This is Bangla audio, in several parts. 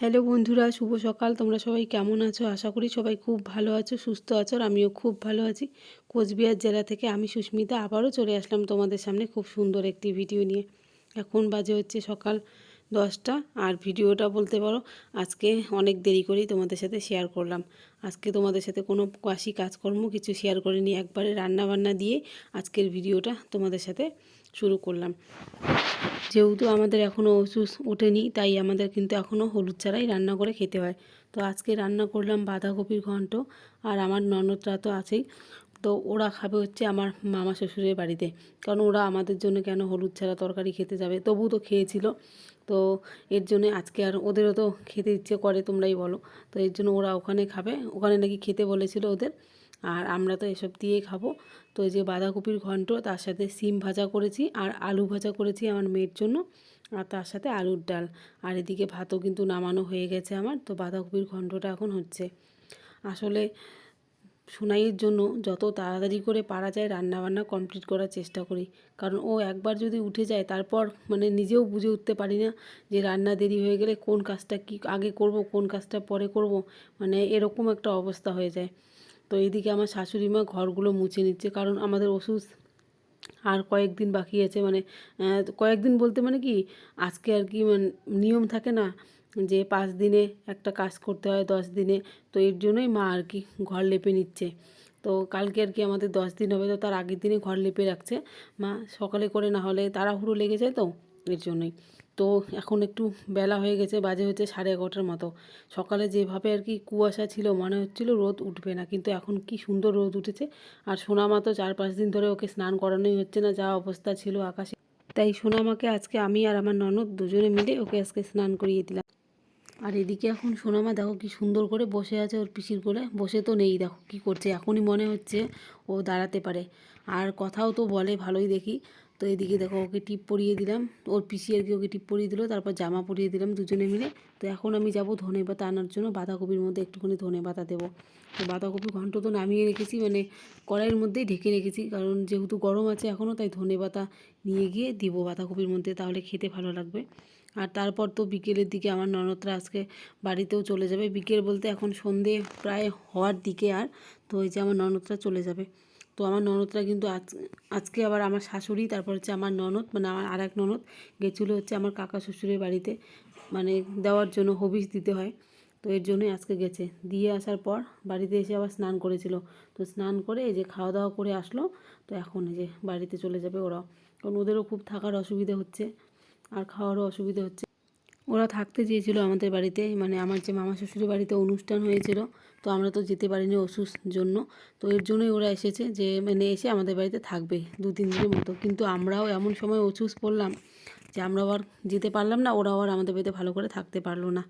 হ্যালো বন্ধুরা, শুভ সকাল। তোমরা সবাই কেমন আছো? আশা করি সবাই খুব ভালো আছো, সুস্থ আছো, আর আমিও খুব ভালো আছি। কোচবিহার জেলা থেকে আমি সুস্মিতা আবারও চলে আসলাম তোমাদের সামনে খুব সুন্দর একটি ভিডিও নিয়ে। এখন বাজে হচ্ছে সকাল দশটা, আর ভিডিওটা বলতে পারো, আজকে অনেক দেরি করেই তোমাদের সাথে শেয়ার করলাম। আজকে তোমাদের সাথে কোনো কাশি কাজকর্ম কিছু শেয়ার করিনি, একবারে রান্না বান্না দিয়ে আজকের ভিডিওটা তোমাদের সাথে শুরু করলাম। যেহেতু আমাদের এখনও ওষুধ ওঠেনি, তাই আমাদের কিন্তু এখনও হলুদ ছাড়াই রান্না করে খেতে হয়। তো আজকে রান্না করলাম বাঁধাকপির ঘন্ট আর আমার ননদরা তো আছেই। তো ওরা খাবে হচ্ছে আমার মামা শ্বশুরের বাড়িতে। কারণ ওরা আমাদের জন্য কেন হলুদ ছাড়া তরকারি খেতে যাবে? তবু তো খেয়েছিল। তো এর জন্য আজকে আর ওদেরও তো খেতে ইচ্ছে করে তোমরাই বলো। তো এর জন্য ওরা ওখানে খাবে। ওখানে নাকি খেতে বলেছিল ওদের। আর আমরা তো এসব দিয়েই খাব। তো এই যে বাঁধাকপির ঘন্ট, তার সাথে সিম ভাজা করেছি আর আলু ভাজা করেছি আমার মেয়ের জন্য। আর তার সাথে আলুর ডাল। আর এদিকে ভাতও কিন্তু নামানো হয়ে গেছে আমার। তো বাঁধাকপির ঘন্টটা এখন হচ্ছে। আসলে সোনাইয়ের জন্য যত তাড়াতাড়ি করে পারা যায় রান্নাবান্না কমপ্লিট করার চেষ্টা করি। কারণ ও একবার যদি উঠে যায়, তারপর মানে নিজেও বুঝে উঠতে পারি না যে রান্না দেরি হয়ে গেলে কোন কাজটা কি আগে করব, কোন কাজটা পরে করব। মানে এরকম একটা অবস্থা হয়ে যায়। তো এইদিকে আমার শাশুড়ি মা ঘরগুলো মুছে নিচ্ছে। কারণ আমাদের ওষুধ আর কয়েকদিন বাকি আছে। মানে কয়েকদিন বলতে মানে কি, আজকে আর কি মানে নিয়ম থাকে না যে পাঁচ দিনে একটা কাজ করতে হয়, দশ দিনে। তো এর জন্যই মা আর কি ঘর লেপে নিচ্ছে। তো কালকে আর কি আমাদের দশ দিন হবে। তো তার আগের দিনে ঘর লেপে রাখছে। মা সকালে করে না হলে তাড়াহুড়ো লেগে যায় তো, এর জন্যই। তো এখন একটু বেলা হয়ে গেছে, বাজে হচ্ছে সাড়ে এগারোটার মতো। সকালে যেভাবে আর কি কুয়াশা ছিল, মনে হচ্ছিল রোদ উঠবে না, কিন্তু এখন কি সুন্দর রোদ উঠেছে। আর সোনামা তো চার পাঁচ দিন ধরে ওকে স্নান করানোই হচ্ছে না, যা অবস্থা ছিল আকাশে। তাই সোনামাকে আজকে আমি আর আমার ননদ দুজনে মিলে ওকে আজকে স্নান করিয়ে দিলাম। আর এদিকে এখন সোনামা দেখো কি সুন্দর করে বসে আছে ওর পিসির করে বসে তো নেই, দেখো কি করছে, এখনই মনে হচ্ছে ও দাঁড়াতে পারে। আর কথাও তো বলে, ভালোই দেখি। তো এদিকে দেখো, ওকে টিপ পরিয়ে দিলাম। ওর পিসি আর কি ওকে টিপ পরিয়ে দিল, তারপর জামা পরিয়ে দিলাম দুজনে মিলে। তো এখন আমি যাব ধনে পাতা আনার জন্য, বাঁধাকপির মধ্যে একটুখানি ধনে পাতা দেবো। তো বাঁধাকপি ঘন্ট তো নামিয়ে রেখেছি মানে কড়াইয়ের মধ্যেই ঢেকে রেখেছি, কারণ যেহেতু গরম আছে এখনও তাই ধনে পাতা নিয়ে গিয়ে দিব বাঁধাকপির মধ্যে, তাহলে খেতে ভালো লাগবে। আর তারপর তো বিকেলের দিকে আমার ননদরা আজকে বাড়িতেও চলে যাবে। বিকেল বলতে এখন সন্ধে প্রায় হওয়ার দিকে আর, তো ওই যে আমার ননদরা চলে যাবে। তো আমার ননদরা কিন্তু আজ, আজকে আবার আমার শাশুড়ি, তারপর হচ্ছে আমার ননদ মানে আমার আর এক ননদ, গেছিল হচ্ছে আমার কাকা শ্বশুরের বাড়িতে মানে দেওয়ার জন্য হবিস দিতে হয়। তো এর জন্যই আজকে গেছে। দিয়ে আসার পর বাড়িতে এসে আবার স্নান করেছিল। তো স্নান করে এই যে খাওয়া দাওয়া করে আসলো। তো এখন এই যে বাড়িতে চলে যাবে ওরাও। কারণ ওদেরও খুব থাকার অসুবিধা হচ্ছে। আর খাওয়ারও অসুবিধা হচ্ছে। ওরা থাকতে চেয়েছিল আমাদের বাড়িতে। মানে আমার যে মামা শ্বশুরের বাড়িতে অনুষ্ঠান হয়েছিল, তো আমরা তো যেতে পারিনি ওষুধ জন্য। তো এর জন্যই ওরা এসেছে যে মানে এসে আমাদের বাড়িতে থাকবে দু তিন দিনের মতো। কিন্তু আমরাও এমন সময় ওষুধ পড়লাম যে, আমরা আবার যেতে পারলাম না, ওরাও আর আমাদের বাড়িতে ভালো করে থাকতে পারল না।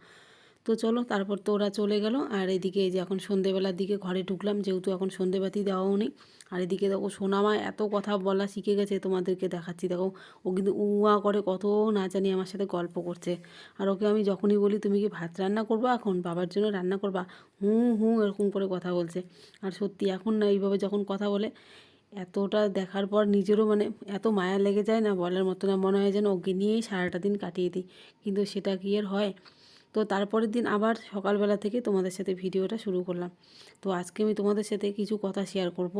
তো চলো, তারপর তো ওরা চলে গেল। আর এদিকে যে এখন সন্ধেবেলার দিকে ঘরে ঢুকলাম, যেহেতু এখন সন্ধেবাতি দেওয়াও নেই। আর এদিকে দেখো, সোনামা এত কথা বলা শিখে গেছে, তোমাদেরকে দেখাচ্ছি। দেখো, ও কিন্তু উয়া করে কত না জানি আমার সাথে গল্প করছে। আর ওকে আমি যখনই বলি, তুমি কি ভাত রান্না করবা এখন? বাবার জন্য রান্না করবা? হুঁ হুঁ, এরকম করে কথা বলছে। আর সত্যি এখন না এইভাবে যখন কথা বলে, এতটা দেখার পর নিজেরও মানে এত মায়া লেগে যায় না, বলার মতো না। মনে হয় যেন ওকে নিয়েই সারাটা দিন কাটিয়ে দিই। কিন্তু সেটা কি আর হয়? তো তারপরের দিন আবার সকালবেলা থেকে তোমাদের সাথে ভিডিওটা শুরু করলাম। তো আজকে আমি তোমাদের সাথে কিছু কথা শেয়ার করব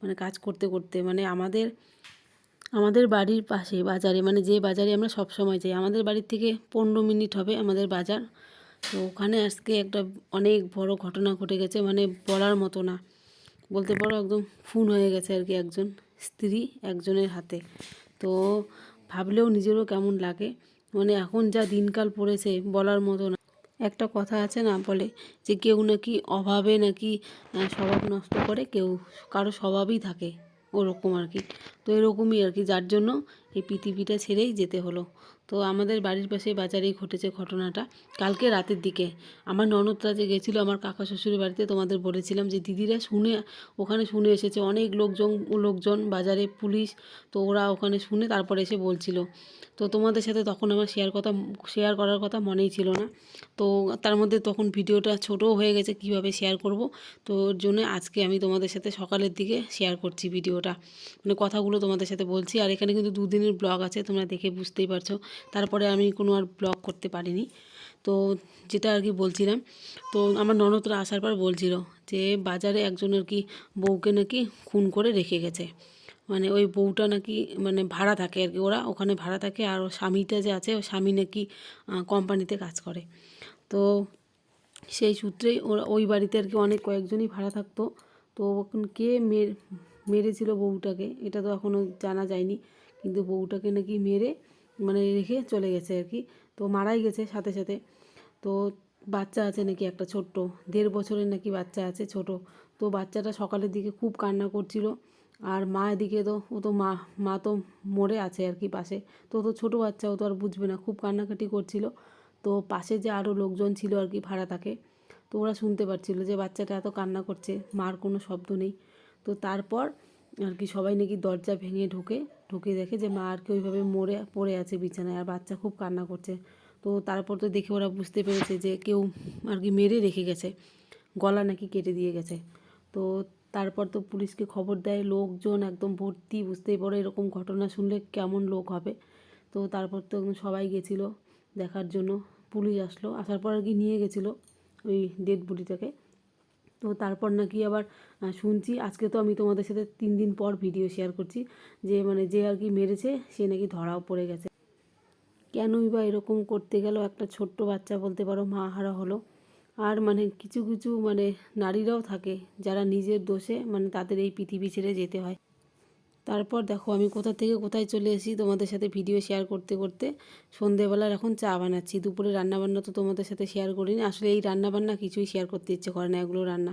মানে কাজ করতে করতে মানে আমাদের আমাদের বাড়ির পাশে বাজারে মানে যে বাজারে আমরা সব সময় যাই, আমাদের বাড়ির থেকে পনেরো মিনিট হবে আমাদের বাজার। তো ওখানে আজকে একটা অনেক বড় ঘটনা ঘটে গেছে মানে বলার মতো না। বলতে পারো একদম ফুন হয়ে গেছে আর কি একজন স্ত্রী একজনের হাতে। তো ভাবলেও নিজেরও কেমন লাগে। মানে এখন যা দিনকাল পড়েছে বলার মতো না। একটা কথা আছে না বলে যে কেউ নাকি অভাবে নাকি স্বভাব নষ্ট করে, কেউ কারও স্বভাবই থাকে ওরকম আর কি। তো এরকমই আর কি, যার জন্য এই পৃথিবীটা ছেড়েই যেতে হলো। তো আমাদের বাড়ির পাশে বাজারেই ঘটেছে ঘটনাটা। কালকে রাতের দিকে আমার ননদরা যে গেছিল আমার কাকা শ্বশুরের বাড়িতে, তোমাদের বলেছিলাম যে দিদিরা শুনে, ওখানে শুনে এসেছে। অনেক লোকজন লোকজন, বাজারে পুলিশ, তো ওরা ওখানে শুনে তারপরে এসে বলছিল। তো তোমাদের সাথে তখন আমার শেয়ার কথা শেয়ার করার কথা মনেই ছিল না। তো তার মধ্যে তখন ভিডিওটা ছোটও হয়ে গেছে, কীভাবে শেয়ার করব? তো ওর জন্য আজকে আমি তোমাদের সাথে সকালের দিকে শেয়ার করছি ভিডিওটা। মানে কথাগুলো তোমাদের সাথে বলছি। আর এখানে কিন্তু দুদিনের ব্লগ আছে, তোমরা দেখে বুঝতেই পারছ। তারপরে আমি কোনো আর ব্লগ করতে পারিনি। তো যেটা আর কি বলছিলাম, তো আমার ননদরা আসার পর বলছিল যে বাজারে একজন আর কি বউকে নাকি খুন করে রেখে গেছে। মানে ওই বউটা নাকি মানে ভাড়া থাকে আর কি, ওরা ওখানে ভাড়া থাকে আর স্বামীটা যে আছে, ওর স্বামী নাকি কোম্পানিতে কাজ করে। তো সেই সূত্রেই ওরা ওই বাড়িতে আর কি অনেক কয়েকজনই ভাড়া থাকতো। তো কে মেরে, মেরেছিল বউটাকে, এটা তো এখনও জানা যায়নি। কিন্তু বউটাকে নাকি মেরে মানে রেখে চলে গেছে আর কি। তো মারাই গেছে সাথে সাথে। তো বাচ্চা আছে নাকি একটা ছোট্ট, দেড় বছরের নাকি বাচ্চা আছে ছোট। তো বাচ্চাটা সকালের দিকে খুব কান্না করছিল। আর মা এদিকে তো, ও তো মা মা তো মরে আছে আর কি পাশে। তো তো ছোটো বাচ্চা, ও তো আর বুঝবে না, খুব কান্নাকাটি করছিল। তো পাশে যে আরও লোকজন ছিল আর কি ভাড়া থাকে তো ওরা শুনতে পারছিল যে বাচ্চাটা এত কান্না করছে, মার কোনো শব্দ নেই। তো তারপর আর কি সবাই নাকি দরজা ভেঙে ঢুকে ঢুকে দেখে যে মা আর কি ওইভাবে মরে, পড়ে আছে বিছানায় আর বাচ্চা খুব কান্না করছে। তো তারপর তো দেখে ওরা বুঝতে পেরেছে যে কেউ আর কি মেরে রেখে গেছে, গলা নাকি কেটে দিয়ে গেছে। তো তারপর তো পুলিশকে খবর দেয়, লোকজন একদম ভর্তি, বুঝতেই পারো এরকম ঘটনা শুনলে কেমন লোক হবে। তো তারপর তো সবাই গেছিল দেখার জন্য, পুলিশ আসলো, আসার পর আর কি নিয়ে গেছিল ওই ডেড বডিটাকে তো তারপর নাকি আবার শুনছি, আজকে তো আমি তোমাদের সাথে তিন দিন পর ভিডিও শেয়ার করছি, যে মানে যে আর কি মেরেছে, সে নাকি ধরাও পড়ে গেছে। কেনই বা এরকম করতে গেল একটা ছোট্ট বাচ্চা বলতে পারো, মা হারা হলো। আর মানে কিছু কিছু মানে নারীরাও থাকে, যারা নিজের দোষে মানে তাদের এই পৃথিবী ছেড়ে যেতে হয়। তারপর দেখো আমি কোথা থেকে কোথায় চলে এসেছি তোমাদের সাথে ভিডিও শেয়ার করতে করতে। সন্ধেবেলার এখন চা বানাচ্ছি, দুপুরে রান্নাবান্না তো তোমাদের সাথে শেয়ার করিনি। আসলে এই রান্নাবান্না কিছুই শেয়ার করতে ইচ্ছে করে না, এগুলো রান্না।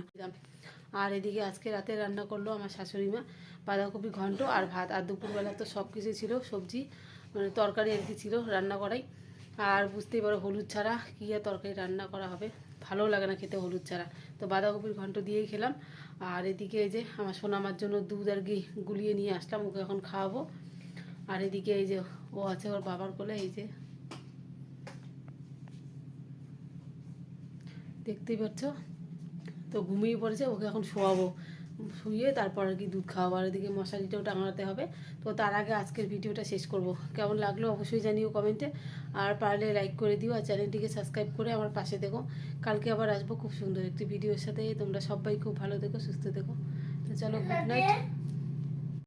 আর এদিকে আজকে রাতে রান্না করল আমার শাশুড়ি মা, বাঁধাকপি ঘন্ট আর ভাত। আর দুপুরবেলা তো সব কিছু ছিল, সবজি মানে তরকারি আর কি ছিল রান্না করাই। আর বুঝতেই পারো হলুদ ছাড়া কী আর তরকারি রান্না করা হবে। ভালোও লাগে না খেতে হলুদ ছাড়া। তো বাঁধাকপির ঘন্ট দিয়েই খেলাম। আর এদিকে এই যে আমার সোনামার জন্য দুধ আর কি গুলিয়ে নিয়ে আসলাম, ওকে এখন খাওয়াবো। আর এদিকে এই যে ও আছে ওর বাবার কোলে, এই যে। দেখতেই পাচ্ছ? তো ঘুমিয়ে পড়েছে, ওকে এখন শোয়াবো। শুয়ে তারপর আর কি দুধ খাওয়াবো। আর এদিকে মশারিটাও টাঙাতে হবে। তো তার আগে আজকের ভিডিওটা শেষ করব। কেমন লাগল অবশ্যই জানিও কমেন্টে। আর পারলে লাইক করে দিও আর চ্যানেলটিকে সাবস্ক্রাইব করে আমার পাশে দেখো কালকে আবার আসব খুব সুন্দর একটি ভিডিওর সাথে। তোমরা সবাই খুব ভালো দেখো সুস্থ দেখো তো চলো গুড নাইট